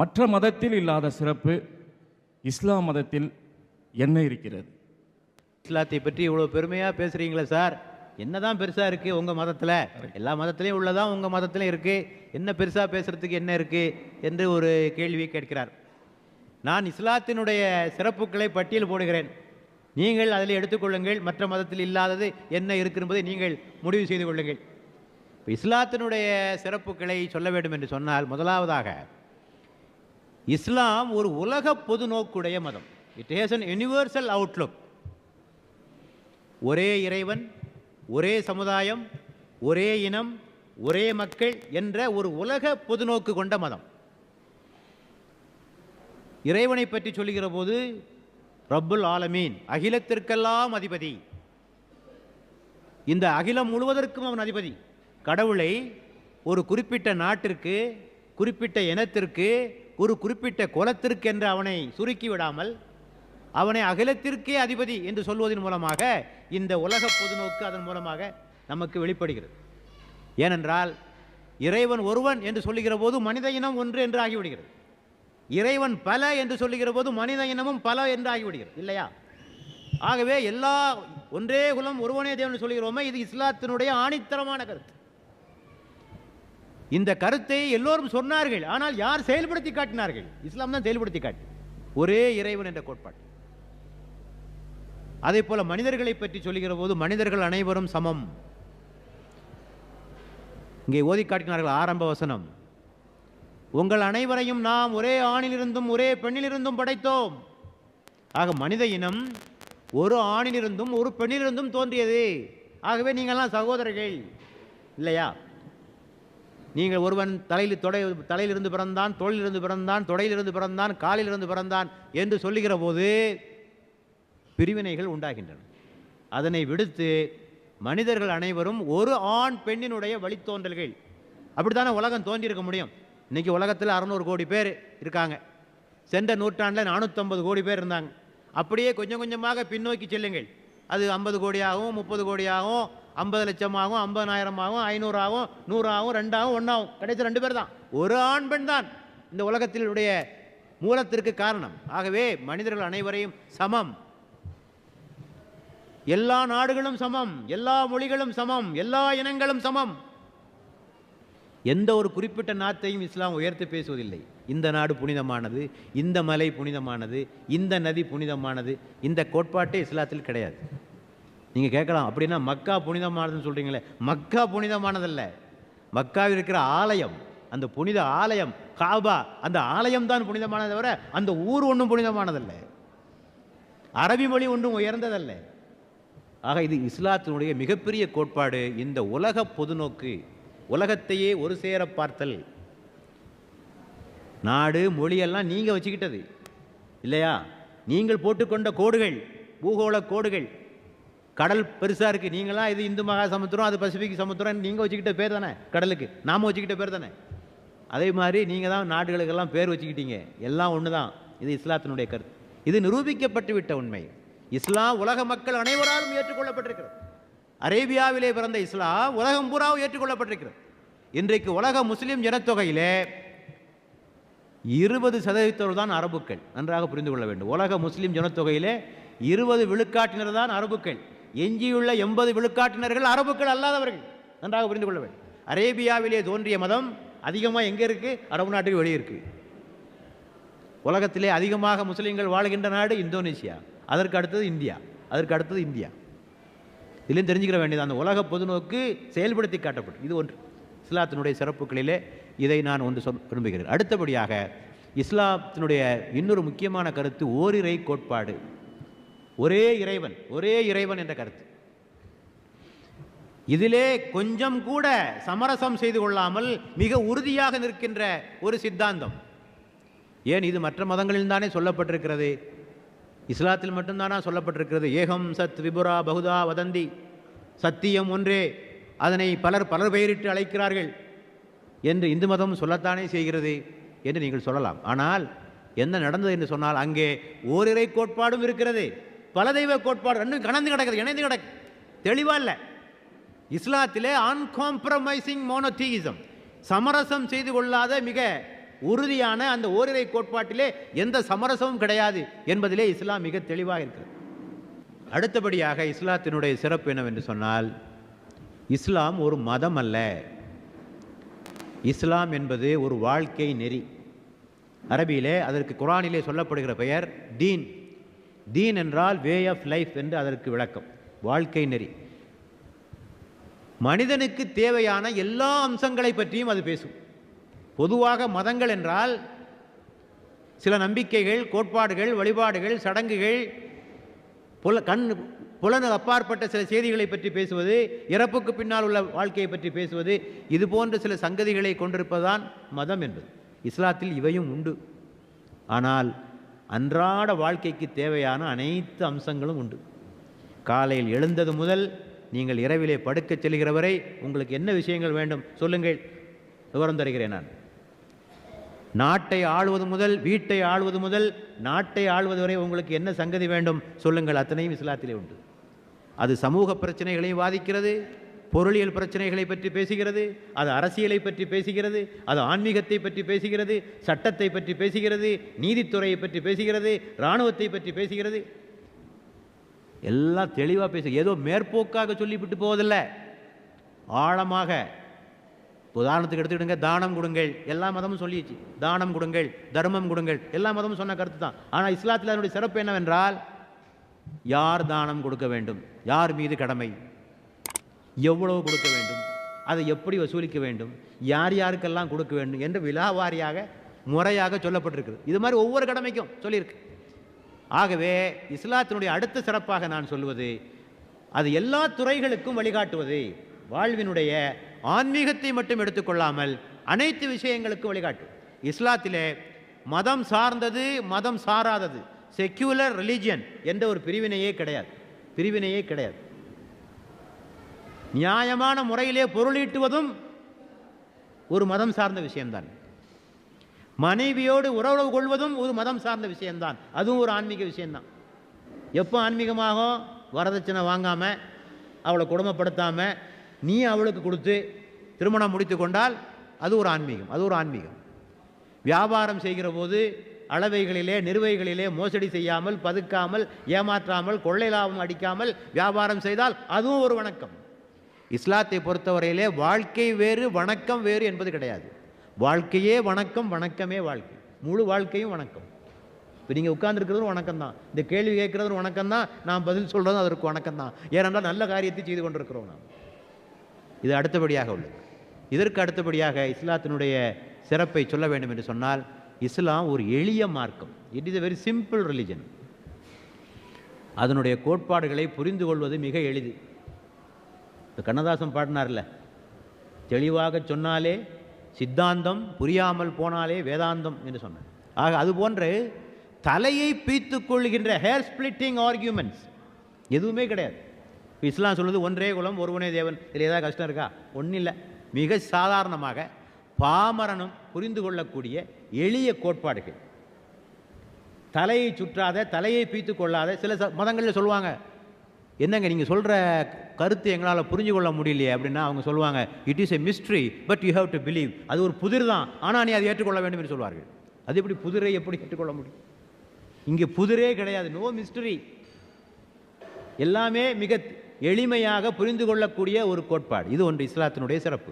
மற்ற மதத்தில் இல்லாத சிறப்பு இஸ்லாம் மதத்தில் என்ன இருக்கிறது? இஸ்லாத்தை பற்றி இவ்வளோ பெருமையாக பேசுகிறீங்களே சார். என்னதான் பெருசாக இருக்குது உங்கள் மதத்தில்? எல்லா மதத்துலேயும் உள்ளதான் உங்கள் மதத்துலையும் இருக்குது என்ன பெருசாக பேசுகிறதுக்கு என்ன இருக்குது என்று ஒரு கேள்வியை கேட்கிறார். நான் இஸ்லாத்தினுடைய சிறப்புகளை பட்டியல் போடுகிறேன். நீங்கள் அதில் எடுத்துக்கொள்ளுங்கள் மற்ற மதத்தில் இல்லாதது என்ன இருக்கு என்பதை நீங்கள் முடிவு செய்து கொள்ளுங்கள். இப்ப இஸ்லாத்தினுடைய சிறப்புகளை சொல்ல வேண்டும் என்று சொன்னால் முதலாவதாக இஸ்லாம் ஒரு உலக பொது நோக்குடைய மதம். It has an universal outlook ஒரே இறைவன் ஒரே சமுதாயம் ஒரே இனம் ஒரே மக்கள் என்ற ஒரு உலக பொதுநோக்கு கொண்ட மதம். இறைவனை பற்றி சொல்லுகிற போது ரப்புல் ஆலமீன் அகிலத்திற்கெல்லாம் அதிபதி. இந்த அகிலம் முழுவதற்கும் அவன் அதிபதி. கடவுளை ஒரு குறிப்பிட்ட நாட்டிற்கு குறிப்பிட்ட இனத்திற்கு ஒரு குறிப்பிட்ட குலத்திற்கு என்று அவனை சுருக்கி விடாமல் அவனை அகிலத்திற்கே அதிபதி என்று சொல்வதன் மூலமாக இந்த உலக பொதுநோக்கு அதன் மூலமாக நமக்கு வெளிப்படுகிறது. ஏனென்றால் இறைவன் ஒருவன் என்று சொல்லுகிற போது மனித இனம் ஒன்று என்று ஆகிவிடுகிறது இறைவன் பல என்று சொல்லுகிற போது மனித இனமும் பல என்று ஆகிவிடுகிறது இல்லையா? ஆகவே எல்லா ஒன்றே குலம் ஒருவனே தேவன் சொல்கிறோமே இது இஸ்லாத்தினுடைய ஆணித்தரமான கருத்து. இந்த கருத்தை எல்லோரும் சொன்னார்கள் ஆனால் யார் செயல்படுத்தி காட்டினார்கள்? இஸ்லாம் தான் செயல்படுத்தி காட்டி. ஒரே இறைவன் என்ற கோட்பாடு. அதே போல மனிதர்களை பற்றி சொல்லுகிற போது மனிதர்கள் அனைவரும் சமம். இங்கே ஓதி காட்டினார்கள் ஆரம்ப வசனம். உங்கள் அனைவரையும் நாம் ஒரே ஆணிலிருந்தும் ஒரே பெண்ணிலிருந்தும் படைத்தோம். ஆக மனித இனம் ஒரு ஆணிலிருந்தும் ஒரு பெண்ணிலிருந்தும் தோன்றியது. ஆகவே நீங்கள்லாம் சகோதரர்கள் இல்லையா? நீங்கள் ஒருவன் தலையில் தொடை தலையிலிருந்து பிறந்தான் தோளிலிருந்து பிறந்தான் தொடையிலிருந்து பிறந்தான் காலிலிருந்து பிறந்தான் என்று சொல்லுகிற போது பிரிவினைகள் உண்டாகின்றன. அதனை விடுத்து மனிதர்கள் அனைவரும் ஒரு ஆண் பெண்ணினுடைய வழித்தோன்றல்கள். அப்படித்தானே உலகம் தோன்றியிருக்க முடியும்? இன்றைக்கி உலகத்தில் அறநூறு கோடி பேர் இருக்காங்க. சென்ற நூற்றாண்டில் நானூற்றம்பது கோடி பேர் இருந்தாங்க. அப்படியே கொஞ்சம் கொஞ்சமாக பின்னோக்கி செல்லுங்கள். அது ஐம்பது கோடியாகவும் முப்பது கோடியாகவும் ஐம்பது லட்சமாகவும் ஐம்பதாயிரமாகவும் ஐநூறாகவும் நூறாகவும் ரெண்டாகும் ஒன்றாகும் கிடைச்ச ரெண்டு பேர் தான். ஒரு ஆண் பெண் தான். இந்த உலகத்தினுடைய மூலத்திற்கு காரணம். ஆகவே மனிதர்கள் அனைவரையும் சமம். எல்லா நாடுகளும் சமம். எல்லா மொழிகளும் சமம். எல்லா இனங்களும் சமம். எந்த ஒரு குறிப்பிட்ட நாட்டையும் இஸ்லாம் உயர்த்து பேசுவதில்லை. இந்த நாடு புனிதமானது இந்த மலை புனிதமானது இந்த நதி புனிதமானது இந்த கோட்பாட்டே இஸ்லாத்தில் கிடையாது. நீங்கள் கேட்கலாம் அப்படின்னா மக்கா புனிதமானதுன்னு சொல்கிறீங்களே மக்கா புனிதமானதல்ல. மக்காவில் இருக்கிற ஆலயம் அந்த புனித ஆலயம் காபா அந்த ஆலயம் தான் புனிதமானதை தவிர அந்த ஊர் ஒன்றும் புனிதமானதல்ல. அரபி மொழி ஒன்றும் உயர்ந்ததல்ல. ஆக இது இஸ்லாத்தினுடைய மிகப்பெரிய கோட்பாடு. இந்த உலக பொதுநோக்கு உலகத்தையே ஒரு சேர பார்த்தல். நாடு மொழியெல்லாம் நீங்கள் வச்சுக்கிட்டது. இல்லையா? நீங்கள் போட்டுக்கொண்ட கோடுகள் பூகோள கோடுகள் கடல் பெருசாக இருக்குது நீங்களாம் இது இந்து மகா சமுத்திரம் அது பசிபிக் சமுத்திரம் நீங்கள் வச்சுக்கிட்ட பேர் தானே? கடலுக்கு. நாம் வச்சுக்கிட்ட பேர் தானே? அதே மாதிரி நீங்கள் தான் நாடுகளுக்கெல்லாம் பேர் வச்சுக்கிட்டீங்க. எல்லாம் ஒன்று தான் இது இஸ்லாத்தினுடைய கருத்து. இது நிரூபிக்கப்பட்டு விட்ட உண்மை. இஸ்லாம் உலக மக்கள் அனைவராலும் ஏற்றுக்கொள்ளப்பட்டிருக்கிறது. அரேபியாவிலே பிறந்த இஸ்லாம் உலகம் பூராவும் ஏற்றுக்கொள்ளப்பட்டிருக்கிறது. இன்றைக்கு உலக முஸ்லீம் ஜனத்தொகையிலே இருபது சதவீதத்தோடு தான் அரபுக்கள். நன்றாக புரிந்து கொள்ள வேண்டும். உலக முஸ்லீம் ஜனத்தொகையிலே இருபது விழுக்காட்டினர் தான் அரபுக்கள். எஞ்சியுள்ள எண்பது விழுக்காட்டினர்கள் அரபுக்கள் அல்லாதவர்கள் நன்றாக புரிந்து கொள்ள வேண்டும். அரேபியாவிலே தோன்றிய மதம் அதிகமாக எங்கே இருக்குது அரபு நாட்டுக்கு வெளியே இருக்குது உலகத்திலே அதிகமாக முஸ்லீம்கள் வாழ்கின்ற நாடு இந்தோனேசியா அதற்கு அடுத்தது இந்தியா. அதற்கு அடுத்தது இந்தியா. இதிலையும் தெரிஞ்சுக்கிற வேண்டியது அந்த உலக பொதுநோக்கு செயல்படுத்தி காட்டப்படும். இது ஒன்று. இஸ்லாத்தினுடைய சிறப்புகளிலே இதை நான் ஒன்று சொல் விரும்புகிறேன். அடுத்தபடியாக இஸ்லாத்தினுடைய இன்னொரு முக்கியமான கருத்து ஓரிரை கோட்பாடு. ஒரே இறைவன் ஒரே இறைவன் என்ற கருத்து. இதிலே கொஞ்சம் கூட சமரசம் செய்து கொள்ளாமல் மிக உறுதியாக நிற்கின்ற ஒரு சித்தாந்தம். ஏன் இது மற்ற மதங்களில் தானே சொல்லப்பட்டிருக்கிறது? இஸ்லாத்தில் மட்டும்தானா சொல்லப்பட்டிருக்கிறது? ஏகம் சத் விபுரா பகுதா வதந்தி. சத்தியம் ஒன்றே. அதனை பலர் பலர் பெயரிட்டு அழைக்கிறார்கள். என்று இந்து மதம் சொல்லத்தானே செய்கிறது என்று நீங்கள் சொல்லலாம். ஆனால் என்ன நடந்தது என்று சொன்னால் அங்கே ஓரிரை கோட்பாடும் இருக்கிறது. பல தெய்வ கோட்பாடு ரெண்டும் கலந்து கிடக்குது இணைந்து கிடக்கு. தெளிவாக இல்லை. இஸ்லாத்திலே அன்காம்ப்ரமைசிங் மோனோதீயிசம் சமரசம் செய்து கொள்ளாத மிக உறுதியான அந்த ஓரிரை கோட்பாட்டிலே எந்த சமரசமும் கிடையாது என்பதிலே இஸ்லாம் மிக தெளிவாக இருக்கிறது. அடுத்தபடியாக இஸ்லாத்தினுடைய சிறப்பு என்னவென்று சொன்னால் இஸ்லாம் ஒரு மதம் அல்ல. இஸ்லாம் என்பது ஒரு வாழ்க்கை நெறி. அரபியிலே அதற்கு குரானிலே சொல்லப்படுகிற பெயர் தீன். தீன் என்றால் வே ஆஃப் லைஃப் என்று அதற்கு விளக்கம். வாழ்க்கை நெறி. மனிதனுக்கு தேவையான எல்லா அம்சங்களை பற்றியும் அது பேசும். பொதுவாக மதங்கள் என்றால் சில நம்பிக்கைகள் கோட்பாடுகள் வழிபாடுகள் சடங்குகள் புல கண் புலனு அப்பாற்பட்ட சில செய்திகளை பற்றி பேசுவது இறப்புக்கு பின்னால் உள்ள வாழ்க்கையை பற்றி பேசுவது இது போன்ற சில சங்கதிகளை கொண்டிருப்பதுதான் மதம் என்பது. இஸ்லாத்தில் இவையும் உண்டு. ஆனால் அன்றாட வாழ்க்கைக்கு தேவையான அனைத்து அம்சங்களும் உண்டு. காலையில் எழுந்தது முதல் நீங்கள் இரவிலே படுக்கச் செல்கிற வரை உங்களுக்கு என்ன விஷயங்கள் வேண்டும் சொல்லுங்கள். விவரம் தருகிறேன் நான். நாட்டை ஆளுவது முதல் வீட்டை ஆளுவது முதல் நாட்டை ஆளுவது வரை உங்களுக்கு என்ன சங்கதி வேண்டும் சொல்லுங்கள். அத்தனையும் இஸ்லாத்திலே உண்டு. அது சமூக பிரச்சனைகளையும் வாதிக்கிறது பொருளியல் பிரச்சனைகளை பற்றி பேசுகிறது அது அரசியலை பற்றி பேசுகிறது அது ஆன்மீகத்தை பற்றி பேசுகிறது சட்டத்தை பற்றி பேசுகிறது நீதித்துறையை பற்றி பேசுகிறது இராணுவத்தை பற்றி பேசுகிறது. எல்லாம் தெளிவாக பேசு ஏதோ மேற்போக்காக சொல்லிவிட்டு போவதில்லை. ஆழமாக. உதாரணத்துக்கு எடுத்துக்கிடுங்க தானம் கொடுங்கள் எல்லா மதமும் சொல்லிடுச்சு தானம் கொடுங்கள் தர்மம் கொடுங்கள் எல்லா மதமும் சொன்ன கருத்து தான். ஆனால் இஸ்லாத்தில் அதனுடைய சிறப்பு என்னவென்றால் யார் தானம் கொடுக்க வேண்டும்? யார் மீது கடமை? எவ்வளவு கொடுக்க வேண்டும்? அதை எப்படி வசூலிக்க வேண்டும்? யார் யாருக்கெல்லாம் கொடுக்க வேண்டும்? என்று விலாவாரியாக முறையாக சொல்லப்பட்டிருக்குது இது மாதிரி ஒவ்வொரு கடமைக்கும் சொல்லியிருக்கு. ஆகவே இஸ்லாத்தினுடைய அடுத்த சிறப்பாக நான் சொல்வது அது எல்லா துறைகளுக்கும் வழிகாட்டுவது வாழ்வினுடைய ஆன்மீகத்தை மட்டும் எடுத்துக்கொள்ளாமல் அனைத்து விஷயங்களுக்கும் வழிகாட்டும் இஸ்லாத்திலே மதம் சார்ந்தது மதம் சாராதது. செக்யூலர் ரிலீஜியன் என்ற ஒரு பிரிவினையே கிடையாது. பிரிவினையே கிடையாது. நியாயமான முறையிலே பொருளீட்டுவதும் ஒரு மதம் சார்ந்த விஷயம்தான். மனைவியோடு உறவு கொள்வதும் ஒரு மதம் சார்ந்த விஷயம்தான். அதுவும் ஒரு ஆன்மீக விஷயம்தான். எப்போ ஆன்மீகமாகும் வரதட்சணை வாங்காமல் அவளை குடும்பப்படுத்தாமல் நீ அவளுக்கு கொடுத்து திருமணம் முடித்து கொண்டால் அது ஒரு ஆன்மீகம் அது ஒரு ஆன்மீகம். வியாபாரம் செய்கிற போது அளவைகளிலே நிறுவைகளிலே மோசடி செய்யாமல் பதுக்காமல் ஏமாற்றாமல் கொள்ளை லாபம் அடிக்காமல் வியாபாரம் செய்தால் அதுவும் ஒரு வணக்கம். இஸ்லாத்தை பொறுத்தவரையிலே வாழ்க்கை வேறு வணக்கம் வேறு என்பது கிடையாது. வாழ்க்கையே வணக்கம் வணக்கமே வாழ்க்கை. முழு வாழ்க்கையும் வணக்கம். இப்போ நீங்கள் உட்கார்ந்துருக்கிறதும் வணக்கம் தான். இந்த கேள்வி கேட்குறதும் வணக்கம் தான். நான் பதில் சொல்கிறதும் அதற்கு வணக்கம் தான். ஏனென்றால் நல்ல காரியத்தை செய்து கொண்டிருக்கிறோம் நாம். இது அடுத்தபடியாக உள்ளது. இதற்கு அடுத்தபடியாக இஸ்லாத்தினுடைய சிறப்பை சொல்ல வேண்டும் என்று சொன்னால் இஸ்லாம் ஒரு எளிய மார்க்கம். It is a very simple religion அதனுடைய கோட்பாடுகளை புரிந்து கொள்வது மிக எளிது. இந்த கண்ணதாசன் பாடினார்ல தெளிவாக சொன்னாலே சித்தாந்தம் புரியாமல் போனாலே வேதாந்தம் என்று சொன்னார். ஆக அது போன்று தலையை பீத்து கொள்கின்ற ஹேர் ஸ்பிளிட்டிங் ஆர்கியூமெண்ட்ஸ் எதுவுமே கிடையாது. இப்ப இஸ்லாம் சொல்லுது ஒன்றே குலம் ஒருவனே தேவன். இதில் ஏதாவது கஷ்டம் இருக்கா? ஒன்றும் இல்லை மிக சாதாரணமாக பாமரனும் புரிந்து கொள்ளக்கூடிய எளிய கோட்பாடுகள். தலையை சுற்றாத தலையை பீத்து கொள்ளாத சில ச மதங்களில் சொல்லுவாங்க. என்னங்க நீங்கள் சொல்கிற கருத்து எங்களால் புரிஞ்சு கொள்ள முடியலையே அப்படின்னா அவங்க சொல்லுவாங்க it is a mystery but you have to believe அது ஒரு புதிர் தான். ஆனால் நீ அதை ஏற்றுக்கொள்ள வேண்டும் என்று சொல்வார்கள். அது எப்படி புதிரை எப்படி ஏற்றுக்கொள்ள முடியும்? இங்கே புதிரே கிடையாது. நோ மிஸ்டரி எல்லாமே மிக எளிமையாக புரிந்து கொள்ளக்கூடிய ஒரு கோட்பாடு. இது ஒன்று இஸ்லாத்தினுடைய சிறப்பு.